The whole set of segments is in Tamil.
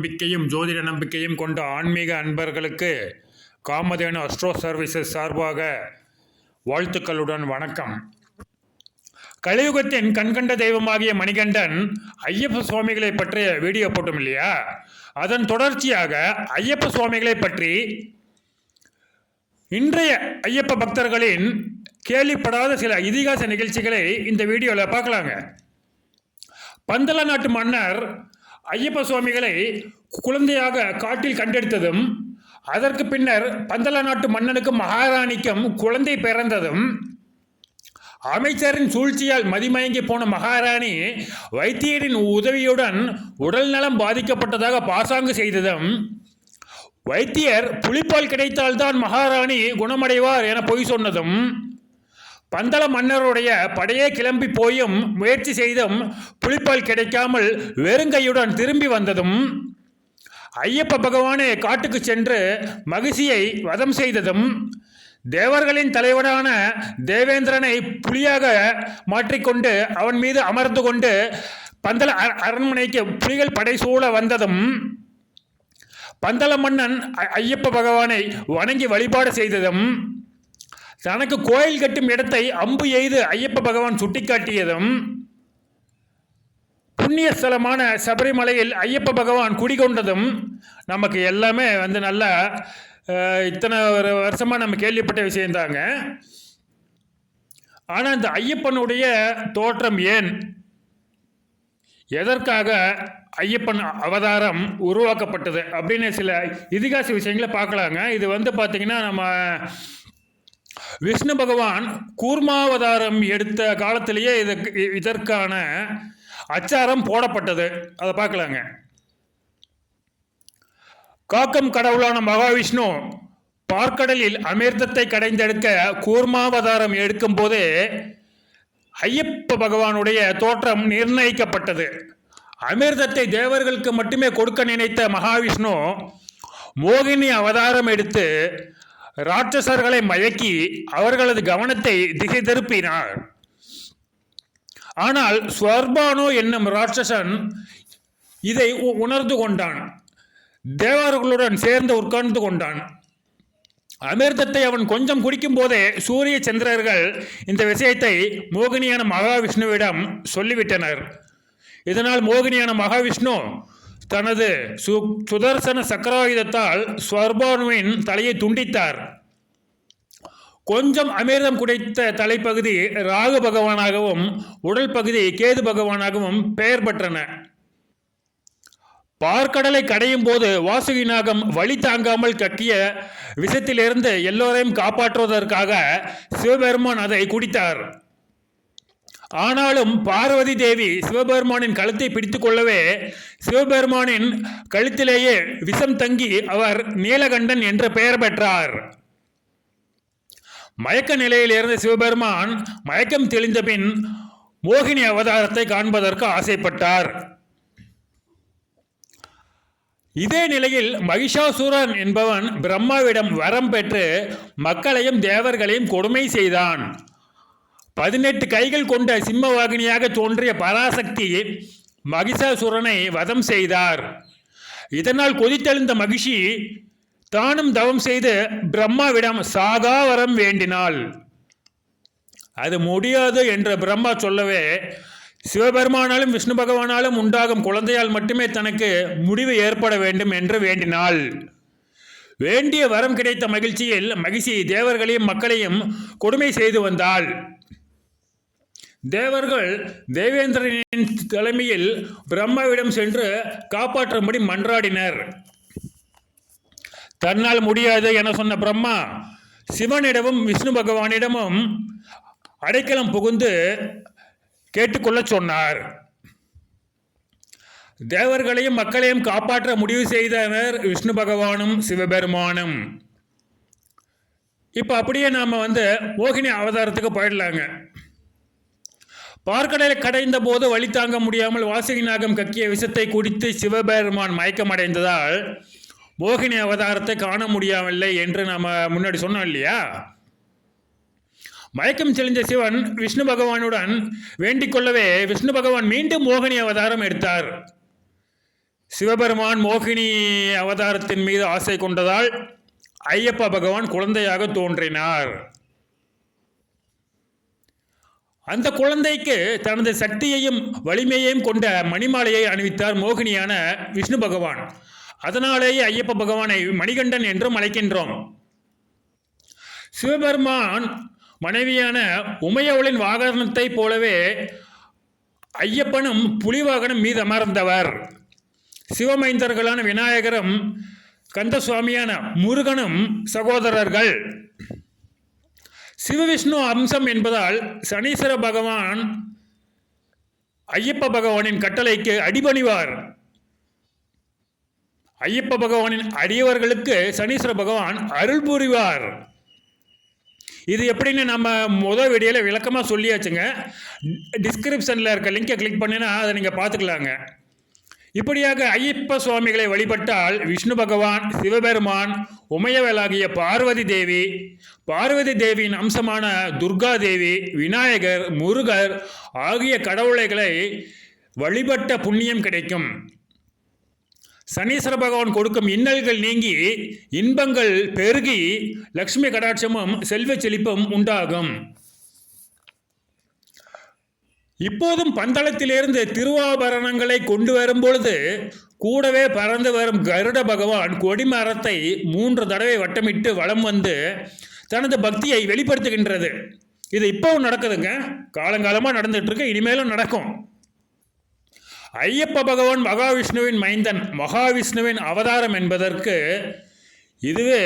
நம்பிக்கையும் ஜோதிட நம்பிக்கையும் கொண்ட ஆன்மீக அன்பர்களுக்கு காமதேனு அஸ்ட்ரோ சர்வீசஸ் சார்பாக வாழ்த்துக்களுடன் வணக்கம். கலியுகத்தின் கண்கண்ட தெய்வமாகிய மணிகண்டன் ஐயப்ப சுவாமிகளை பற்றிய வீடியோ போட்டோம் இல்லையா? அதன் தொடர்ச்சியாக ஐயப்ப சுவாமிகளை பற்றி இன்றைய ஐயப்ப பக்தர்களின் கேள்விப்படாத சில இதிகாச நிகழ்ச்சிகளை இந்த வீடியோவில் பார்க்கலாங்க. பந்தல நாட்டு மன்னர் ஐயப்ப சுவாமிகளை குழந்தையாக காட்டில் கண்டெடுத்ததும் அதற்கு பின்னர் பந்தல நாட்டு மன்னனுக்கும் மகாராணிக்கும் குழந்தை பிறந்ததும் அமைச்சரின் சூழ்ச்சியால் மதிமயங்கி போன மகாராணி வைத்தியரின் உதவியுடன் உடல் நலம் பாதிக்கப்பட்டதாக பாசாங்கு செய்ததும் வைத்தியர் புலிப்பால் கிடைத்தால்தான் மகாராணி குணமடைவார் என பொய் சொன்னதும் பந்தள மன்னருடைய படையே கிளம்பி போயும் முயற்சி செய்தும் புலிப்பால் கிடைக்காமல் வெறுங்கையுடன் திரும்பி வந்ததும் ஐயப்ப பகவானே காட்டுக்கு சென்று மகிழ்ச்சியை வதம் செய்ததும் தேவர்களின் தலைவனான தேவேந்திரனை புலியாக மாற்றிக்கொண்டு அவன் மீது அமர்ந்து கொண்டு பந்தள அ- அரண்மனைக்கு புலிகள் படை சூழ வந்ததும் பந்தள மன்னன் ஐயப்ப பகவானை வணங்கி வழிபாடு செய்ததும் தனக்கு கோயில் கட்டும் இடத்தை அம்பு எய்து ஐயப்ப பகவான் சுட்டிக்காட்டியதும் புண்ணியஸ்தலமான சபரிமலையில் ஐயப்ப பகவான் குடிகொண்டதும் நமக்கு எல்லாமே வந்து நல்லா இத்தனை ஒரு வருஷமாக நம்ம கேள்விப்பட்ட விஷயந்தாங்க ஆனால் இந்த ஐயப்பனுடைய தோற்றம் ஏன்? எதற்காக ஐயப்பன் அவதாரம் உருவாக்கப்பட்டது? அப்படின்னு சில இதிகாச விஷயங்களை பார்க்கலாங்க. இது வந்து பார்த்திங்கன்னா நம்ம விஷ்ணு பகவான் கூர்மாவதாரம் எடுத்த காலத்திலேயே இதுக்கு இதற்கான அச்சாரம் போடப்பட்டது. அதை பார்க்கலாங்க. காக்கம் கடவுளான மகாவிஷ்ணு பார்க்கடலில் அமிர்தத்தை கடைந்தெடுக்க கூர்மாவதாரம் எடுக்கும் போதே ஐயப்ப பகவானுடைய தோற்றம் நிர்ணயிக்கப்பட்டது. அமிர்தத்தை தேவர்களுக்கு மட்டுமே கொடுக்க நினைத்த மகாவிஷ்ணு மோகினி அவதாரம் எடுத்து ராட்சசர்களை மயக்கி அவர்களது கவனத்தை திசை திருப்பினார் ஆனால் ஸ்வர்பானோ என்னும் ராட்சசன் இதை உணர்ந்து கொண்டான். தேவர்களுடன் சேர்ந்து உட்கார்ந்து கொண்டான். அமிர்தத்தை அவன் கொஞ்சம் குடிக்கும் போதே சூரிய சந்திரர்கள் இந்த விஷயத்தை மோகினியான மகாவிஷ்ணுவிடம் சொல்லிவிட்டனர். இதனால் மோகினியான மகாவிஷ்ணு தனது சு சுதர்சன சக்கராயுதத்தால் ஸ்வர்பானுவின் தலையை துண்டித்தார். கொஞ்சம் அமிர்தம் குடைத்த தலைப்பகுதி ராகு பகவானாகவும் உடல் பகுதி கேது பகவானாகவும் பெயர் பெற்றன. பார்க்கடலை கடையும் போது வாசுகி நாகம் வழி தாங்காமல் கக்கிய விஷத்திலிருந்து எல்லோரையும் காப்பாற்றுவதற்காக சிவபெருமான் அதை குடித்தார். ஆனாலும் பார்வதி தேவி சிவபெருமானின் கழுத்தை பிடித்து கொள்ளவே சிவபெருமானின் கழுத்திலேயே விஷம் தங்கி அவர் நீலகண்டன் என்று பெயர் பெற்றார். மயக்க நிலையில் இருந்த சிவபெருமான் மயக்கம் தெளிந்த பின் மோகினி அவதாரத்தை காண்பதற்கு ஆசைப்பட்டார். இதே நிலையில் மகிஷாசுரன் என்பவன் பிரம்மாவிடம் வரம் பெற்று மக்களையும் தேவர்களையும் கொடுமை செய்தான். பதினெட்டு கைகள் கொண்ட சிம்மவாகினியாக தோன்றிய பராசக்தி மகிஷாசுரனை வதம் செய்தார். இதனால் கொதித்தெழுந்த மகிஷி தானும் தவம் செய்து பிரம்மாவிடம் சாகா வரம் வேண்டினாள். அது முடியாது என்று பிரம்மா சொல்லவே சிவபெருமானாலும் விஷ்ணு பகவானாலும் உண்டாகும் குழந்தையால் மட்டுமே தனக்கு முடிவு ஏற்பட வேண்டும் என்று வேண்டினாள். வேண்டிய வரம் கிடைத்த மகிழ்ச்சியில் மகிழ்ச்சி தேவர்களையும் மக்களையும் கொடுமை செய்து வந்தாள். தேவர்கள் தேவேந்திரனின் தலைமையில் பிரம்மாவிடம் சென்று காப்பாற்றும்படி மன்றாடினர். தன்னால் முடியாது என சொன்ன பிரம்மா சிவனிடமும் விஷ்ணு பகவானிடமும் அடைக்கலம் புகுந்து கேட்டுக்கொள்ளச் சொன்னார். தேவர்களையும் மக்களையும் காப்பாற்ற முடிவு செய்தனர் விஷ்ணு பகவானும் சிவபெருமானும். இப்போ அப்படியே நாம் வந்து மோகினி அவதாரத்துக்கு போயிடலாங்க. பார்க்கடலை கடைந்த போது வழி தாங்க முடியாமல் வாசகி நாகம் கக்கிய விஷத்தை குடித்து சிவபெருமான் மயக்கமடைந்ததால் மோகினி அவதாரத்தை காண முடியவில்லை என்று நம்ம முன்னாடி சொன்னோம் இல்லையா? மயக்கம் தெளிந்த சிவன் விஷ்ணு பகவானுடன் வேண்டிக் கொள்ளவே விஷ்ணு பகவான் மீண்டும் மோகினி அவதாரம் எடுத்தார். சிவபெருமான் மோகினி அவதாரத்தின் மீது ஆசை கொண்டதால் ஐயப்ப பகவான் குழந்தையாக தோன்றினார். அந்த குழந்தைக்கு தனது சக்தியையும் வலிமையையும் கொண்ட மணிமாலையை அணிவித்தார் மோகினியான விஷ்ணு பகவான். அதனாலேயே ஐயப்ப பகவானை மணிகண்டன் என்றும் அழைக்கின்றோம். சிவபெருமான் மனைவியான உமையவளின் வாகனத்தைப் போலவே ஐயப்பனும் புலிவாகனம் மீது அமர்ந்தவர். சிவமைந்தர்களான விநாயகரும் கந்தசுவாமியான முருகனும் சகோதரர்கள். சிவவிஷ்ணு அம்சம் என்பதால் சனீஸ்வர பகவான் ஐயப்ப பகவானின் கட்டளைக்கு அடிபணிவார். ஐயப்ப பகவானின் அடியவர்களுக்கு சனீஸ்வர பகவான் அருள் புரிவார். இது எப்படின்னு நம்ம முதல் வீடியோவில் விளக்கமாக சொல்லியாச்சுங்க. டிஸ்கிரிப்ஷனில் இருக்க லிங்கை கிளிக் பண்ணினா அதை நீங்கள் பார்த்துக்கலாங்க. இப்படியாக ஐயப்ப சுவாமிகளை வழிபட்டால் விஷ்ணு பகவான் சிவபெருமான் உமையவளாகிய பார்வதி தேவி பார்வதி தேவியின் அம்சமான துர்கா தேவி விநாயகர் முருகர் ஆகிய கடவுளைகளை வழிபட்ட புண்ணியம் கிடைக்கும். சனீஸ்வர பகவான் கொடுக்கும் இன்னல்கள் நீங்கி இன்பங்கள் பெருகி லக்ஷ்மி கடாட்சமும் செல்வ செழிப்பும் உண்டாகும். இப்போதும் பந்தளத்திலிருந்து திருவாபரணங்களை கொண்டு வரும்பொழுது கூடவே பறந்து வரும் கருட பகவான் கொடிமரத்தை மூன்று தடவை வட்டமிட்டு வலம் வந்து தனது பக்தியை வெளிப்படுத்துகின்றது. இது இப்போவும் நடக்குதுங்க. காலங்காலமாக நடந்துட்டு இருக்கு இனிமேலும் நடக்கும். ஐயப்ப பகவான் மகாவிஷ்ணுவின் மைந்தன் மகாவிஷ்ணுவின் அவதாரம் என்பதற்கு இதுவே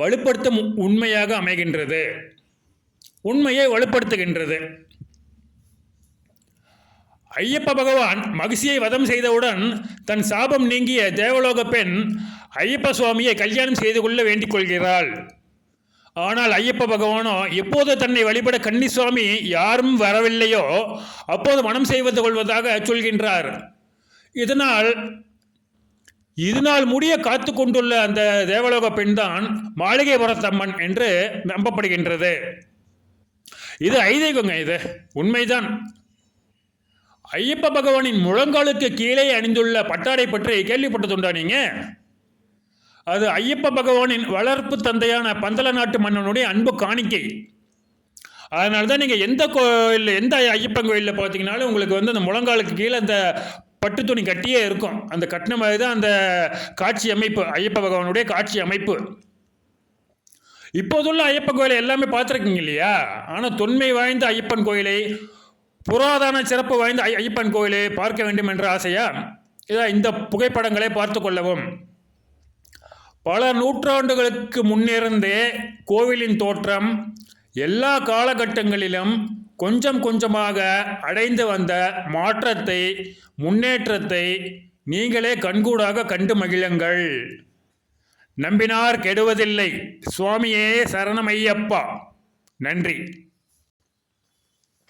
வலுப்படுத்தும் உண்மையாக அமைகின்றது. உண்மையை வலுப்படுத்துகின்றது. ஐயப்ப பகவான் மகிழ்ச்சியை வதம் செய்தவுடன் தன் சாபம் நீங்கிய தேவலோக பெண் ஐயப்ப சுவாமியை கல்யாணம் செய்து கொள்ள வேண்டிக் கொள்கிறாள். ஆனால் ஐயப்ப பகவானோ எப்போது தன்னை வழிபட கன்னிசுவாமி யாரும் வரவில்லையோ அப்போது மனம் செய்வது கொள்வதாக சொல்கின்றார். இதனால் இதனால் முடிய காத்து கொண்டுள்ள அந்த தேவலோக பெண்தான் மாளிகைபுரத்தம்மன் என்று நம்பப்படுகின்றது. இது ஐதீகங்க இது. உண்மைதான். ஐயப்ப பகவானின் முழங்காலுக்கு கீழே அணிந்துள்ள பட்டாடை பற்றி கேள்விப்பட்டதுண்டா நீங்க? அது ஐயப்ப பகவானின் வளர்ப்பு தந்தையான பந்தல நாட்டு மன்னனுடைய அன்பு காணிக்கை. அதனால தான் நீங்கள் எந்த கோயில் எந்த ஐயப்பன் கோயிலில் பார்த்தீங்கன்னாலும் உங்களுக்கு வந்து அந்த முழங்காலுக்கு கீழே அந்த பட்டு துணி கட்டியே இருக்கும். அந்த கட்டின மாதிரி தான் அந்த காட்சி அமைப்பு ஐயப்ப பகவானுடைய காட்சி அமைப்பு. இப்போதுள்ள ஐயப்பன் கோயிலை எல்லாமே பார்த்துருக்கீங்க இல்லையா? ஆனால் தொன்மை வாய்ந்த ஐயப்பன் கோயிலை புராதன சிறப்பு வாய்ந்த ஐ- ஐயப்பன் கோயிலை பார்க்க வேண்டும் என்ற ஆசையா? இதா இந்த புகைப்படங்களை பார்த்து கொள்ளவும். பல நூற்றாண்டுகளுக்கு முன்னிருந்தே கோவிலின் தோற்றம் எல்லா காலகட்டங்களிலும் கொஞ்சம் கொஞ்சமாக அடைந்து வந்த மாற்றத்தை முன்னேற்றத்தை நீங்களே கண்கூடாக கண்டு மகிழுங்கள். நம்பினார் கெடுவதில்லை. சுவாமியே சரணமையப்பா. நன்றி.